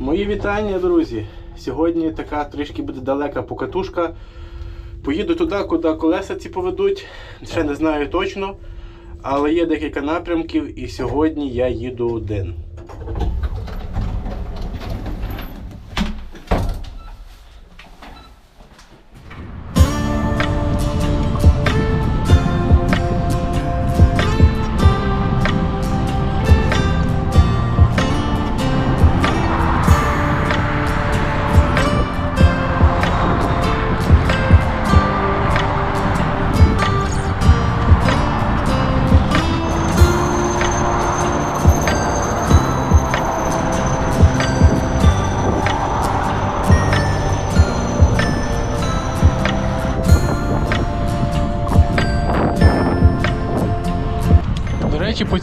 Мої вітання, друзі. Сьогодні така трішки буде далека покатушка. Поїду туди, куди колеса ці поведуть. Ще не знаю точно. Але є декілька напрямків, і сьогодні я їду один.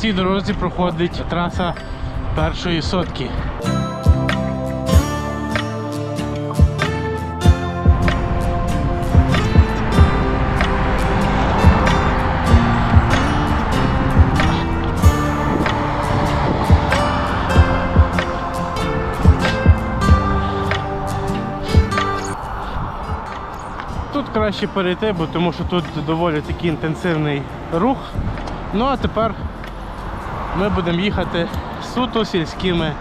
Цій дорозі проходить траса першої сотки. Тут краще перейти, бо тому що тут доволі такий інтенсивний рух. Ну а тепер ми будемо їхати суто сільськими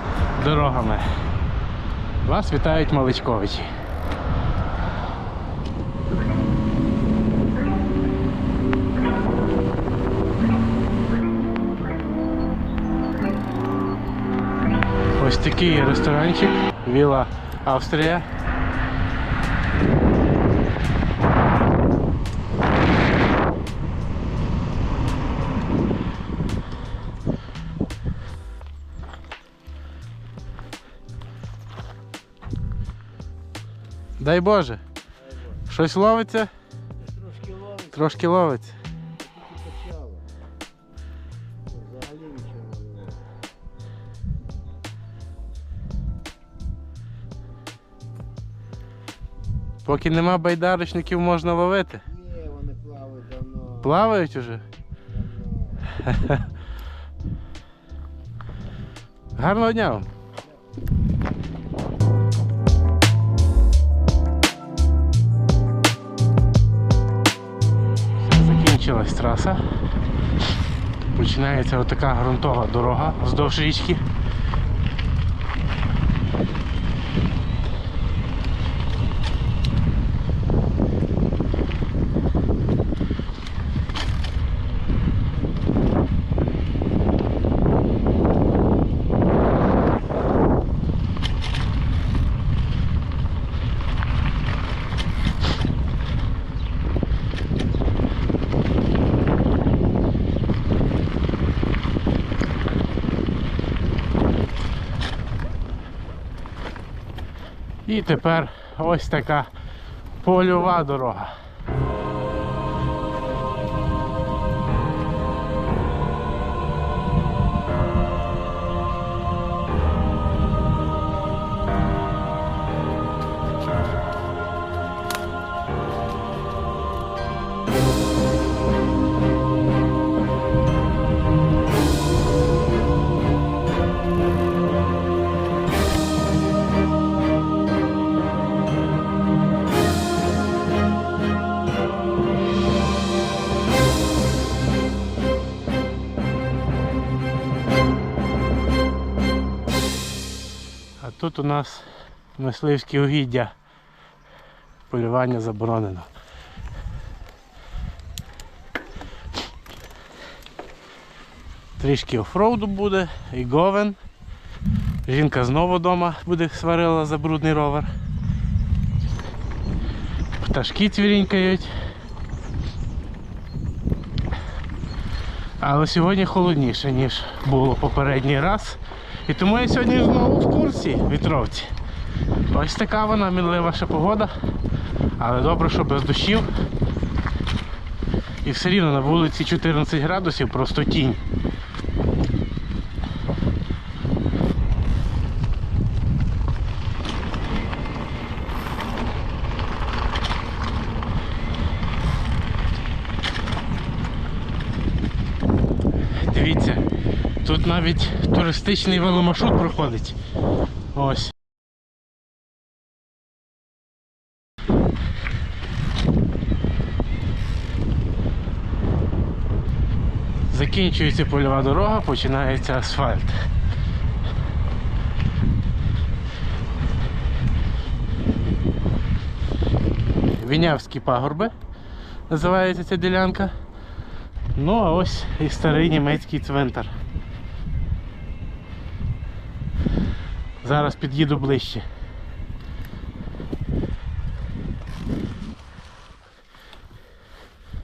дорогами. Вас вітають Маличковичі. Ось такий ресторанчик Віла Австрія. Дай Боже. Щось ловиться? Трошки ловить, Трошки ловиться. Поки нема байдарочників, можна ловити. Є, вони плавають давно. Плавають уже. давно. Гарного дня вам. Закінчилась траса. Починається отака ґрунтова дорога вздовж річки. І тепер ось така польова дорога. Тут у нас мисливські угіддя. Полювання заборонено. Трішки офроуду буде і говен. Жінка знову вдома буде сварила за брудний ровер. Пташки цвірінькають. Але сьогодні холодніше, ніж було попередній раз. І тому я сьогодні знову в вітровці. Ось така вона мінлива ще погода. Але добре, що без дощів. І все рівно на вулиці 14 градусів, просто тінь. Дивіться, тут навіть туристичний веломаршрут проходить. Ось. Закінчується польова дорога, починається асфальт. Вінявські пагорби називається ця ділянка. Ну а ось і старий німецький цвинтар. Зараз під'їду ближче.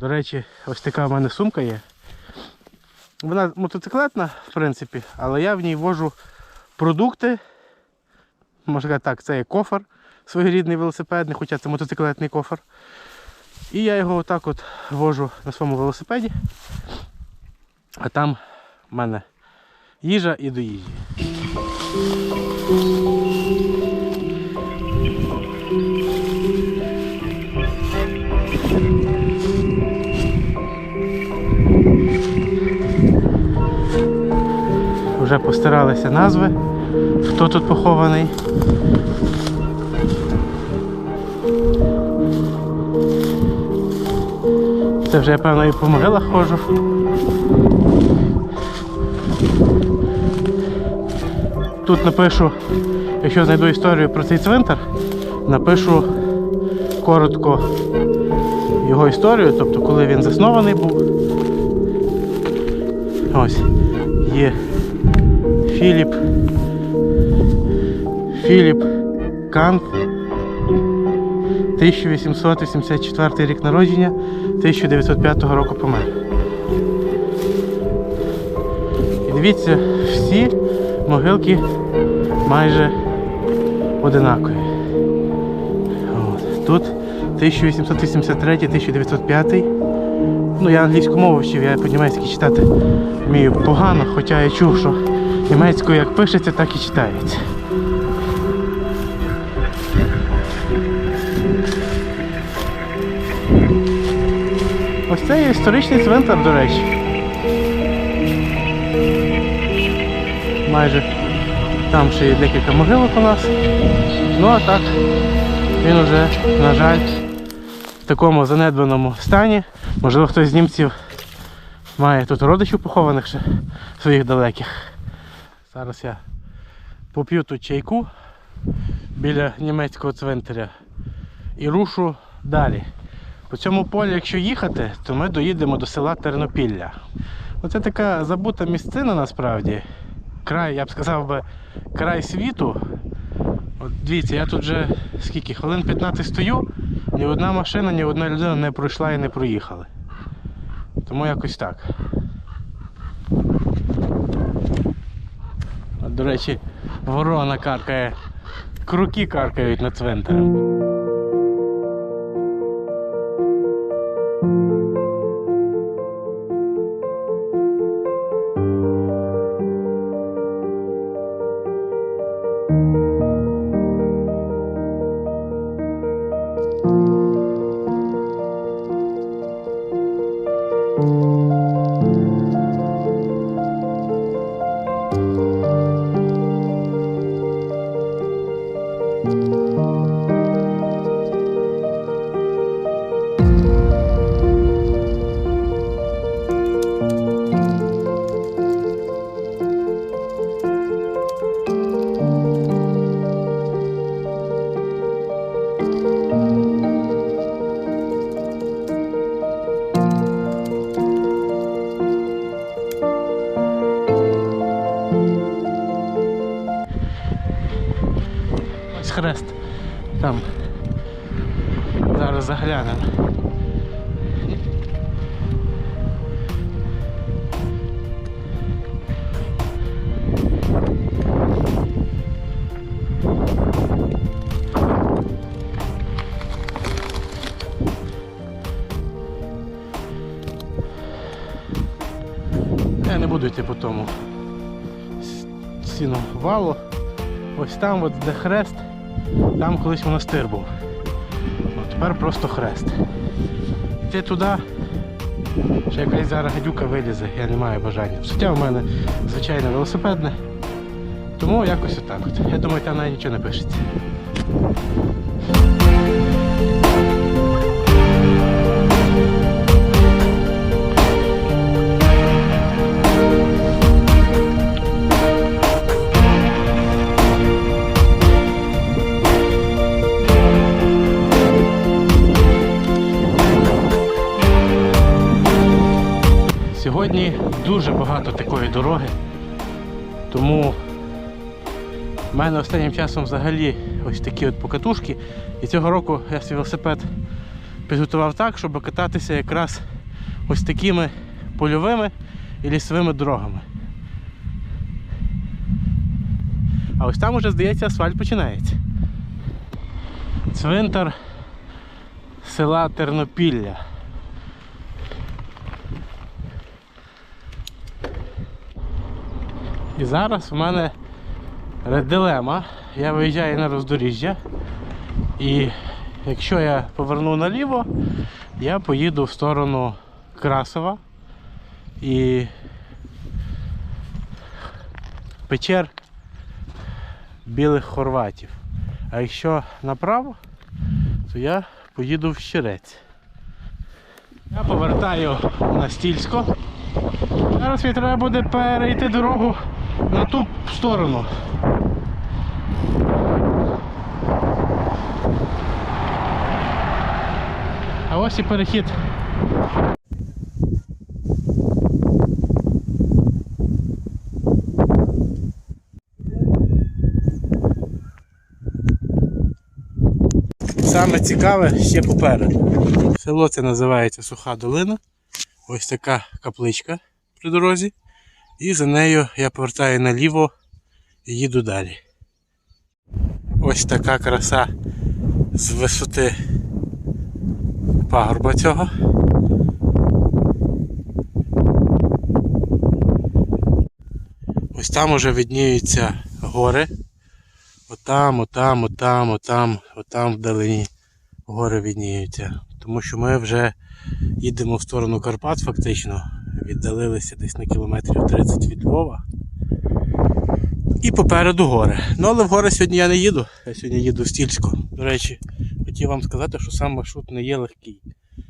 До речі, ось така в мене сумка є. Вона мотоциклетна, в принципі, але я в ній вожу продукти. Можна так, це є кофр своєрідний велосипедний, хоча це мотоциклетний кофр. І я його отак от вожу на своєму велосипеді. А там в мене їжа і до їжі. Вже постаралися назви, хто тут похований. Це вже я певно і по могилах ходжу. Тут напишу, якщо знайду історію про цей цвинтар, напишу коротко його історію, тобто коли він заснований був. Ось є Філіп. Філіп Кант. 1884 рік народження, 1905 року помер. І дивіться, всі могилки майже одинакові. От. Тут 1883-1905. Ну, я англійську мову вчив, я по-німецьки читати вмію погано, хоча я чув, що німецькою як пишеться, так і читається. Ось це історичний цвинтар, до речі. Майже там ще є декілька могилок у нас. Ну а так, він уже, на жаль, в такому занедбаному стані. Можливо, хтось з німців має тут родичів похованих ще своїх далеких. Зараз я поп'ю тут чайку біля німецького цвинтаря і рушу далі. По цьому полі, якщо їхати, то ми доїдемо до села Тернопілля. Оце така забута місцина насправді. Край, я б сказав би, край світу. От дивіться, я тут вже скільки, хвилин 15 стою, ні одна машина, ні одна людина не пройшла і не проїхали. Тому якось так. От, до речі, ворона каркає, круки каркають над цвинтарем. Зараз заглянемо. Я не буду йти по тому сіну валу. Ось там, от, де хрест, там колись монастир був. Тепер просто хрест. Йти туди, ще якась зараз гадюка вилізе, я не маю бажання. Суття в мене звичайне велосипедне. Тому якось отак от. Я думаю, там навіть нічого не пишеться. Сьогодні дуже багато такої дороги, тому в мене останнім часом взагалі ось такі от покатушки. І цього року я свій велосипед підготував так, щоб кататися якраз ось такими польовими і лісовими дорогами. А ось там уже, здається, асфальт починається. Цвинтар села Тернопілля. І зараз в мене дилема. Я виїжджаю на роздоріжжя. І якщо я поверну наліво, я поїду в сторону Красова і печер білих хорватів. А якщо направо, то я поїду в Щирець. Я повертаю на Стільсько. Зараз мені треба буде перейти дорогу на ту сторону. А ось і перехід. Саме цікаве ще попереду. Село це називається Суха Долина. Ось така капличка при дорозі. І за нею я повертаю наліво і їду далі. Ось така краса з висоти пагорба цього. Ось там уже видніються гори. Отам, отам, отам, отам, отам вдалині гори видніються. Тому що ми вже їдемо в сторону Карпат фактично. Віддалилися десь на кілометрів 30 від Львова. І попереду гори. Ну але в гори сьогодні я не їду. Я сьогодні їду в Стільську. До речі, хотів вам сказати, що сам маршрут не є легкий.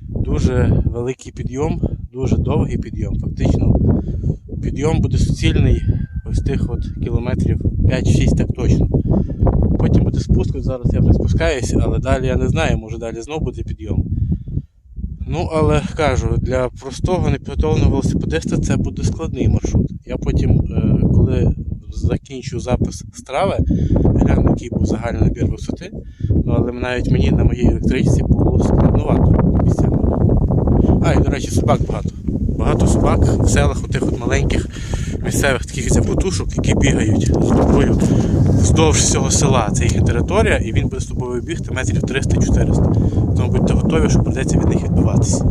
Дуже великий підйом, дуже довгий підйом. Фактично підйом буде суцільний ось тих от кілометрів 5-6 так точно. Потім буде спуск, зараз я вже спускаюся, але далі я не знаю, може далі знов буде підйом. Ну, але кажу, для простого непідготовленого велосипедиста це буде складний маршрут. Я потім, е, коли закінчу запис страви, гляну, який був загальний набір висоти. Ну, але навіть мені на моїй електричці було складновато місцями. А, і до речі, собак багато. Багато собак в селах, у тих от маленьких місцевих таких заплутушок, які бігають з тобою вздовж всього села. Це їхня територія, і він буде з тобою бігти метрів 300-400. Тому будьте готові, що прийдеться від них відбиватися.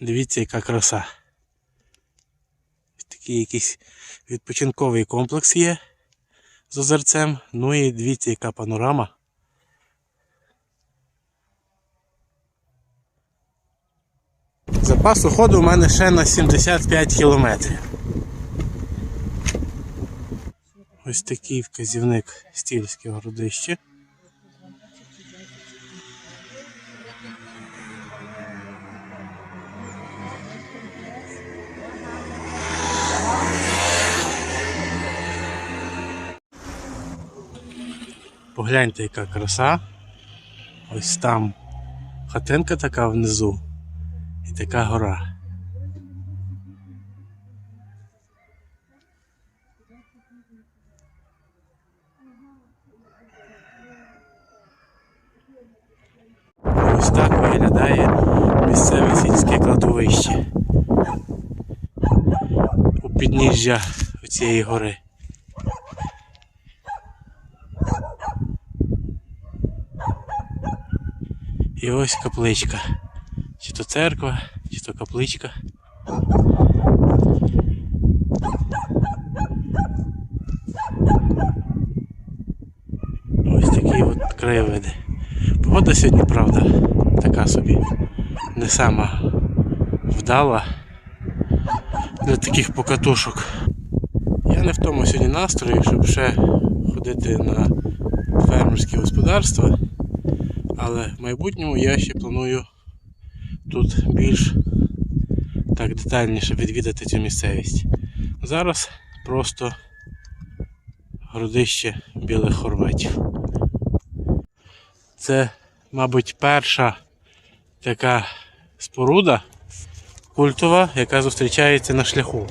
Дивіться, яка краса. Такий якийсь відпочинковий комплекс є з озерцем. Ну і дивіться, яка панорама. Запасу ходу у мене ще на 75 кілометрів. Ось такий вказівник стільське городище. Погляньте, яка краса. Ось там хатинка така внизу і така гора. Ось так виглядає місцеве сільське кладовище у підніжжя цієї гори. І ось капличка. Чи то церква, чи то капличка. Ось такі от краєвиди. Погода сьогодні, правда, така собі не сама вдала для таких покатушок. Я не в тому сьогодні настрої, щоб ще ходити на фермерські господарства, але в майбутньому я ще планую тут більш так детальніше відвідати цю місцевість. Зараз просто городище білих хорватів. Це, мабуть, перша така споруда культова, яка зустрічається на шляху.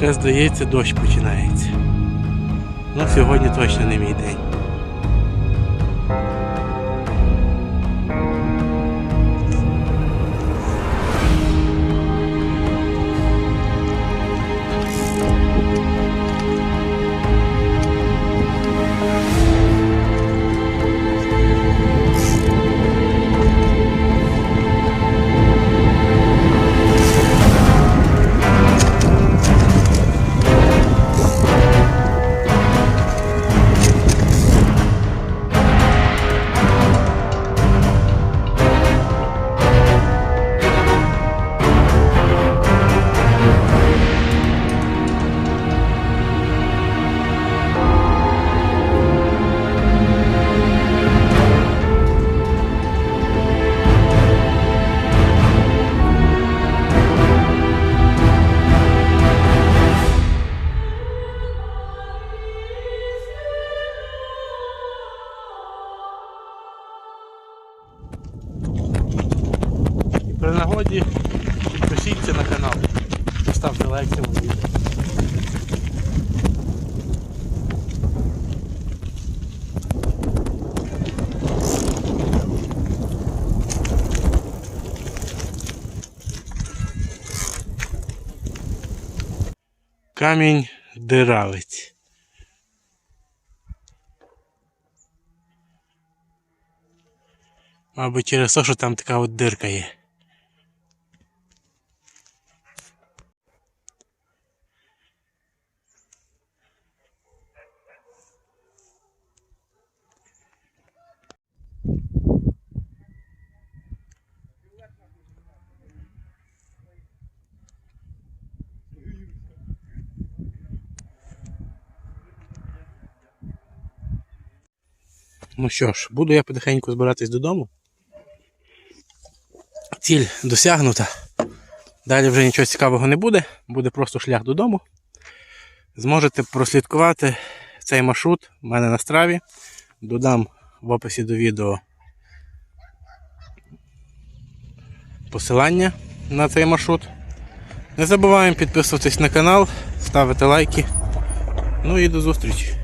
Ще здається, дощ починається. Ну, сьогодні точно не мій день. Камінь диравець. Мабуть, через те, що там така от дирка є. Ну що ж, буду я потихеньку збиратись додому. Ціль досягнута. Далі вже нічого цікавого не буде, буде просто шлях додому. Зможете прослідкувати цей маршрут у мене на страві. Додам в описі до відео посилання на цей маршрут. Не забуваємо підписуватись на канал, ставити лайки. Ну і до зустрічі!